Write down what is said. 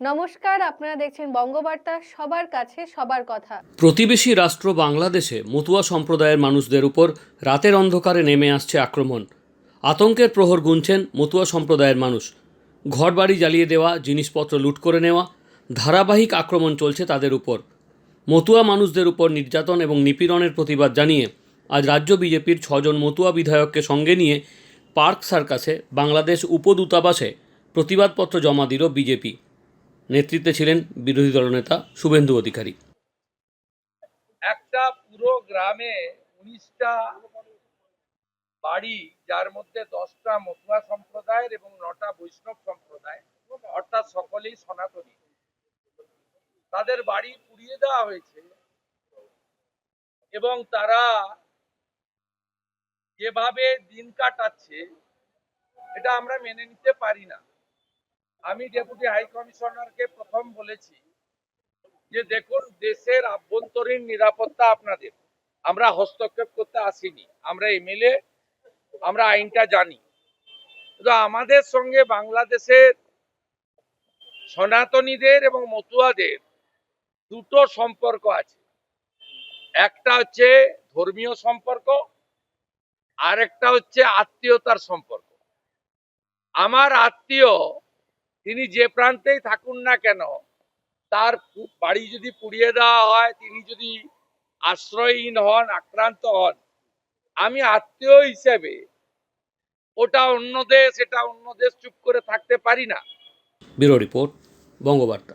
নমস্কার, আপনারা দেখছেন বঙ্গবার্তা, সবার কাছে সবার কথা। প্রতিবেশী রাষ্ট্র বাংলাদেশে মতুয়া সম্প্রদায়ের মানুষদের উপর রাতের অন্ধকারে নেমে আসছে আক্রমণ। আতঙ্কের প্রহর গুনছেন মতুয়া সম্প্রদায়ের মানুষ। ঘরবাড়ি জ্বালিয়ে দেওয়া, জিনিসপত্র লুট করে নেওয়া, ধারাবাহিক আক্রমণ চলছে তাদের উপর। মতুয়া মানুষদের উপর নির্যাতন এবং নিপীড়নের প্রতিবাদ জানিয়ে আজ রাজ্য বিজেপির ছজন মতুয়া বিধায়ককে সঙ্গে নিয়ে পার্ক সার্কাসে বাংলাদেশ উপদূতাবাসে প্রতিবাদপত্র জমা দিল বিজেপি। নেতৃত্বে ছিলেন বিরোধী দলনেতা শুভেন্দু অধিকারী। একটা পুরো গ্রামে উনিশটা বাড়ি, যার মধ্যে দশটা মতুয়া সম্প্রদায়ের এবং নটা বৈষ্ণব সম্প্রদায় অর্থাৎ সকলেই সনাতনী। তাদের বাড়ি পুড়িয়ে দেওয়া হয়েছে এবং তারা যেভাবে দিন কাটাচ্ছে, এটা আমরা মেনে নিতে পারি না। আমি ডেপুটি হাই কমিশনারকে প্রথম বলেছি যে দেখুন, দেশের আভ্যন্তরীণ নিরাপত্তা আপনাদের। আমরা হস্তক্ষেপ করতে আসিনি। আমরা এমএলএ আমরা আইনটা জানি। কিন্তু আমাদের সঙ্গে বাংলাদেশের সনাতনীদের এবং মতুয়াদের দুটো সম্পর্ক আছে। একটা হচ্ছে ধর্মীয় সম্পর্ক আর একটা হচ্ছে আত্মীয়তার সম্পর্ক। আমার আত্মীয় তিনি যে প্রান্তেই থাকুন না কেন, তার বাড়ি যদি পুড়িয়ে দেওয়া হয়, তিনি যদি আশ্রয়হীন হন, আক্রান্ত হন, আমি আত্মীয় হিসেবে ওটা অন্য দেশ, এটা অন্য দেশ চুপ করে থাকতে পারি না। Bureau report, Bangabarta.